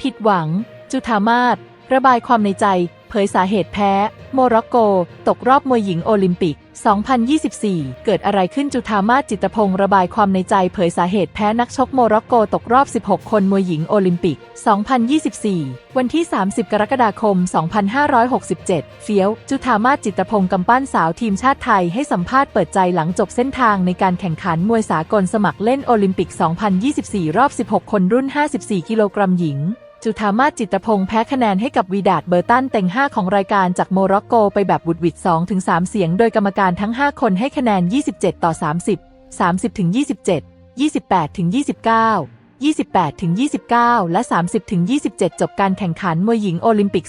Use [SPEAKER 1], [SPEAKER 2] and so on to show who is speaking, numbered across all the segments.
[SPEAKER 1] ผิดหวัง จุธามาศระบายความในใจเผยสาเหตุแพ้ โมร็อกโก ตกรอบมวยหญิงโอลิมปิก 2024 เกิดอะไรขึ้นจุธามาศจิตรพงศ์ระบายความในใจเผยสาเหตุแพ้นักชกโมร็อกโกตกรอบ 16 คนมวยหญิงโอลิมปิก 2024 วันที่ 30 กรกฎาคม 2567 เฟี้ยว จุธามาศจิตรพงศ์กำปั้นสาวทีมชาติไทยให้สัมภาษณ์เปิดใจหลังจบเส้นทางในการแข่งขันมวยสากลสมัครเล่นโอลิมปิก 2024 รอบ 16 คนรุ่น 54 กิโลกรัมหญิง จุธามาจิตพงศ์แพ้คะแนนให้กับวีดาดเบอร์ตันเต็ง 5 ของรายการจากโมร็อกโกไปแบบบุดวิด2-3เสียง โดยกรรมการทั้ง 5 คนให้คะแนน 27 ต่อ 30 30 ถึง 27 28 ถึง 29 28 ถึง 29 และ 30 ถึง 27 จบการแข่งขันมวยหญิงโอลิมปิก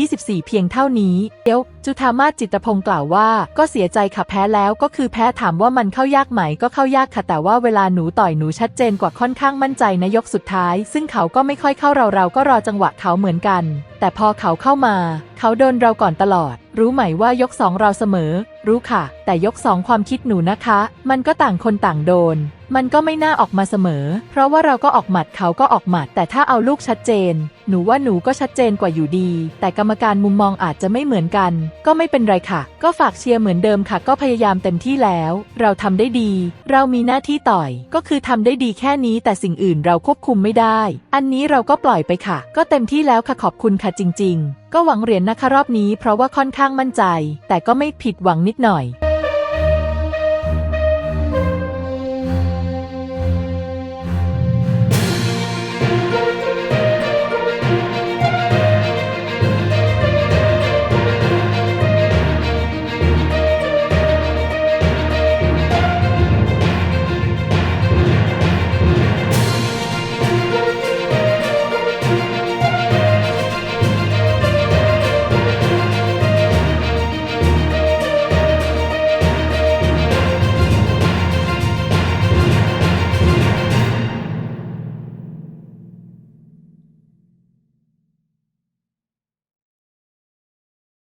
[SPEAKER 1] 2024 เพียงเท่านี้เดี๋ยว จุธามาศจิตพงศ์กล่าวว่า ก็เสียใจค่ะแพ้แล้วก็คือแพ้ถามว่ามันเข้ายากไหมก็เข้ายากค่ะแต่ว่าเวลาหนูต่อยหนูชัดเจนกว่าค่อนข้างมั่นใจในยกสุดท้าย ซึ่งเขาก็ไม่ค่อยเข้าเราเราก็รอจังหวะเขาเหมือนกัน แต่พอเขาเข้ามา เขาโดนเราก่อนตลอด รู้ไหมว่ายกสองเราเสมอ รู้ค่ะ แต่ยกสองความคิดหนูนะคะ มันก็ต่างคนต่างโดน มันก็ไม่น่าออกมาเสมอ เพราะว่าเราก็ออกหมัดเขาก็ออกหมัดแต่ถ้าเอาลูกชัดเจน หนูว่าหนูก็ชัดเจนกว่าอยู่ดี แต่กรรมการมุมมองอาจจะไม่เหมือนกัน ก็ไม่เป็นไรค่ะ ก็ฝากเชียร์เหมือนเดิมค่ะ ก็พยายามเต็มที่แล้ว เราทำได้ดี เรามีหน้าที่ต่อย ก็คือทำได้ดีแค่นี้ แต่สิ่งอื่นเราควบคุมไม่ได้ อันนี้เราก็ปล่อยไปค่ะ ก็เต็มที่แล้วค่ะขอบคุณค่ะจริง ๆ ก็หวังเหรียญนะคะรอบนี้เพราะว่าค่อนข้างมั่นใจ แต่ก็ไม่ผิดหวังนิดหน่อย